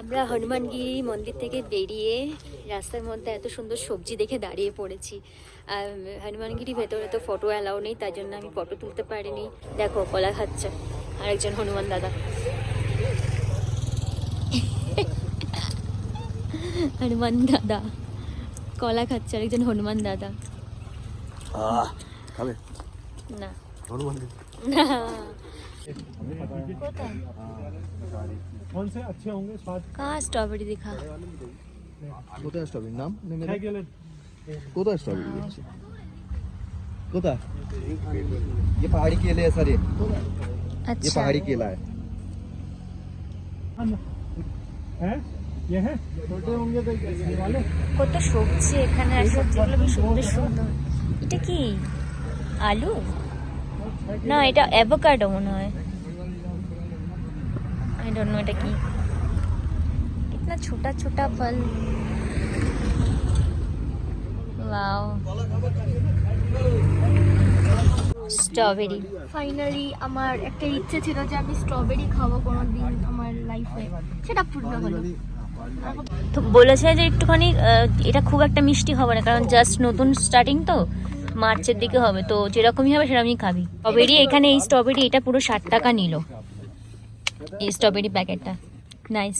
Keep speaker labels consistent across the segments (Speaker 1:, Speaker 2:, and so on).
Speaker 1: আমরা হনুমানগিরি মন্দির থেকে বেরিয়ে রাস্তার মধ্যে এত সুন্দর সবজি দেখে দাঁড়িয়ে পড়েছি। আর হনুমানগিরি ভেতরে তো ফটো অ্যালাউ নেই তার জন্য আমি ফটো তুলতে পারিনি। দেখো কলা খাচ্ছে আরেকজন হনুমান দাদা। হনুমান দাদা কলা খাচ্ছে আরেকজন হনুমান দাদা। না।
Speaker 2: হনুমান
Speaker 1: না।
Speaker 3: कौन से अच्छे होंगे स्वाद
Speaker 1: কার স্ট্রবেরি দেখা
Speaker 2: কোথায় স্ট্রবেরি নাম নেমে
Speaker 3: है केले
Speaker 2: কোথায় স্ট্রবেরি দেখছি কোথায়
Speaker 4: ये पहाड़ी केले है सर ये ये
Speaker 1: আচ্ছা
Speaker 4: पहाड़ी केला है
Speaker 3: है ये है छोटे होंगे तो ये वाले
Speaker 1: কত সবজি এখানে আর সবজিগুলো বেশ সুন্দর সুন্দর এটা কি আলু না এটা অ্যাভোকাডো মনে হয় আই ডোন্ট নো এটা কি कितना छोटा छोटा फल वाओ স্ট্রবেরি
Speaker 5: ফাইনালি আমার একটা ইচ্ছে ছিল যে আমি স্ট্রবেরি খাবো কোনো দিন আমার লাইফে সেটা পূর্ণ হলো
Speaker 1: তো বলেছে যে একটুখানি আহ, এটা খুব একটা মিষ্টি হবে না কারণ জাস্ট নতুন স্টার্টিং তো মার্চের দিকে হবে তো যেরকমই হবে সেরকমই খাবি। স্ট্রবেরি এখানে এই স্ট্রবেরি এটা পুরো ষাট টাকা নিল। এই স্ট্রবেরি প্যাকেটটা নাইস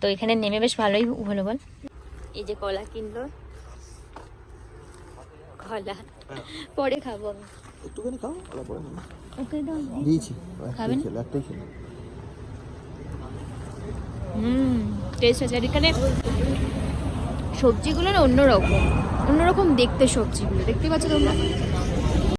Speaker 1: তো এখানে নেমে বেশ ভালোই হলো বল। এই যে কলা কিনলো। কলা। পরে খাব
Speaker 2: একটুখানি খাও পরে দিয়েছি।
Speaker 1: খাবেন?
Speaker 2: একটাই খেলো
Speaker 1: হুম টেস্ট আছে এখানে সবজিগুলো না অন্যরকম অন্যরকম দেখতে সবজিগুলো। দেখতে পাচ্ছ তোমরা?